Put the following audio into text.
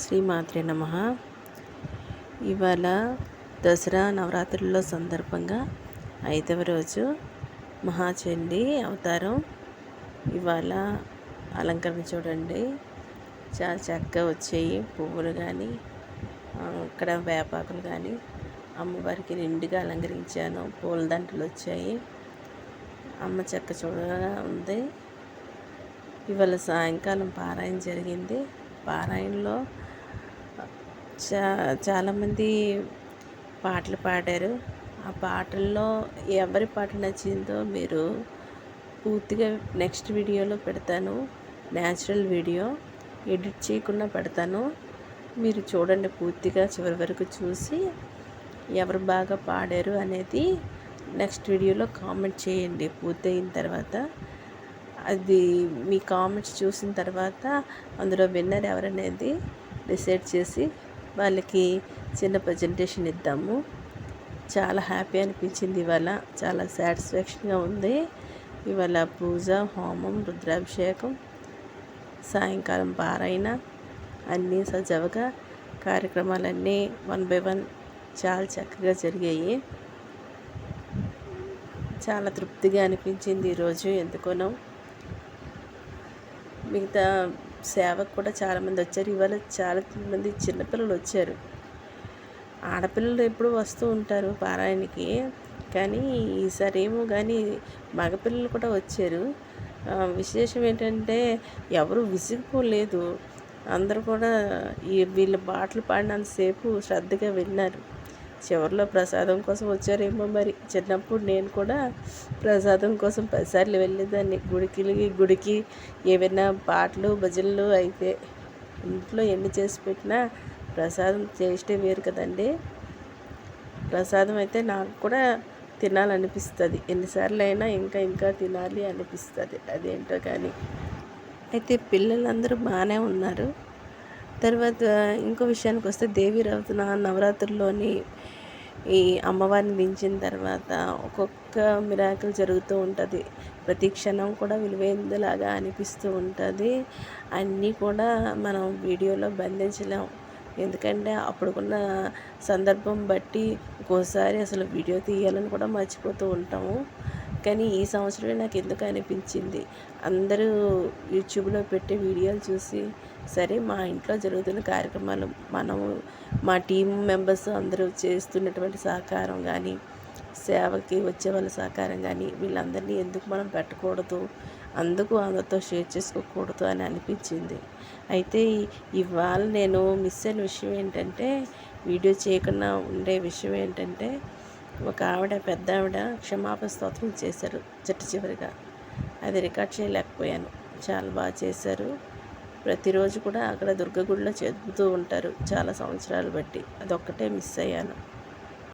శ్రీమాత్రే నమ. ఇవాళ దసరా నవరాత్రుల్లో సందర్భంగా ఐదవ రోజు మహాచండి అవతారం ఇవాళ అలంకరణ చూడండి. చాలా చక్కగా వచ్చాయి పువ్వులు కానీ ఇక్కడ వేపాకులు కానీ అమ్మవారికి నిండుగా అలంకరించాను. పూల దండలు వచ్చాయి. అమ్మ చెక్క చూడగా ఉంది. ఇవాళ సాయంకాలం పారాయణ జరిగింది. పారాయణలో చా చాలామంది పాటలు పాడారు. ఆ పాటల్లో ఎవరి పాట నచ్చిందో మీరు పూర్తిగా నెక్స్ట్ వీడియోలో పెడతాను. న్యాచురల్ వీడియో ఎడిట్ చేయకుండా పెడతాను. మీరు చూడండి పూర్తిగా చివరి వరకు చూసి ఎవరు బాగా పాడారు అనేది నెక్స్ట్ వీడియోలో కామెంట్ చేయండి. పూర్తయిన తర్వాత అది మీ కామెంట్స్ చూసిన తర్వాత అందులో విన్నర్ ఎవరనేది డిసైడ్ చేసి వాళ్ళకి చిన్న ప్రజెంటేషన్ ఇద్దాము. చాలా హ్యాపీ అనిపించింది ఇవాళ. చాలా సాటిస్ఫాక్షన్గా ఉంది. ఇవాళ పూజ హోమం రుద్రాభిషేకం సాయంకాలం పారాయణ అన్నీ సజావుగా కార్యక్రమాలన్నీ వన్ బై వన్ చాలా చక్కగా జరిగాయి. చాలా తృప్తిగా అనిపించింది ఈరోజు ఎందుకోనో మిగతా సేవకు కూడా చాలామంది వచ్చారు. ఇవాళ చాలా మంది చిన్నపిల్లలు వచ్చారు. ఆడపిల్లలు ఎప్పుడు వస్తూ ఉంటారు పారాయణకి. కానీ ఈసారి ఏమో కానీ మగపిల్లలు కూడా వచ్చారు. విశేషం ఏంటంటే ఎవరు విసిగిపోలేదు అందరూ కూడా వీళ్ళ పాటలు పాడినంతసేపు శ్రద్ధగా విన్నారు. చివరిలో ప్రసాదం కోసం వచ్చారేమో మరి. చిన్నప్పుడు నేను కూడా ప్రసాదం కోసం పదిసార్లు వెళ్ళేదాన్ని. గుడికి గుడికి ఏవైనా పాటలు భజనలు అయితే ఇంట్లో ఎన్ని చేసి పెట్టినా ప్రసాదం చేస్తే వేరు కదండి. ప్రసాదం అయితే నాకు కూడా తినాలనిపిస్తుంది. ఎన్నిసార్లు అయినా ఇంకా ఇంకా తినాలి అనిపిస్తుంది. అదేంటో కానీ. అయితే పిల్లలందరూ బాగానే ఉన్నారు. తర్వాత ఇంకో విషయానికి వస్తే దేవి రవతన నవరాత్రుల్లోని ఈ అమ్మవారిని దించిన తర్వాత ఒక్కొక్క మిరాకిల్ జరుగుతూ ఉంటుంది. ప్రతి క్షణం కూడా విలువైందిలాగా అనిపిస్తూ ఉంటుంది. అన్నీ కూడా మనం వీడియోలో బంధించలేం. ఎందుకంటే అప్పుడుకున్న సందర్భం బట్టి ఒక్కోసారి అసలు వీడియో తీయాలని కూడా మర్చిపోతూ ఉంటాము. కానీ ఈ సంవత్సరమే నాకు ఎందుకు అనిపించింది? అందరూ యూట్యూబ్లో పెట్టే వీడియోలు చూసి సరే మా ఇంట్లో జరుగుతున్న కార్యక్రమాలు మనము మా టీం మెంబర్స్ అందరూ చేస్తున్నటువంటి సహకారం కానీ సేవకి వచ్చే వాళ్ళ సహకారం కానీ వీళ్ళందరినీ ఎందుకు మనం పెట్టకూడదు? అందుకు అందరితో షేర్ చేసుకోకూడదు అని అనిపించింది. అయితే ఇవాళ నేను మిస్ అయిన విషయం ఏంటంటే వీడియో చేయకుండా ఉండే విషయం ఏంటంటే ఒక ఆవిడ పెద్ద ఆవిడ క్షమాపణ స్తోత్రం చేశారు చిట్ట చివరిగా. అది రికార్డ్ చేయలేకపోయాను. చాలా బాగా చేశారు. ప్రతిరోజు కూడా అక్కడ దుర్గగుడిలో చదువుతూ ఉంటారు. చాలా సంవత్సరాలు బట్టి. అదొక్కటే మిస్ అయ్యాను.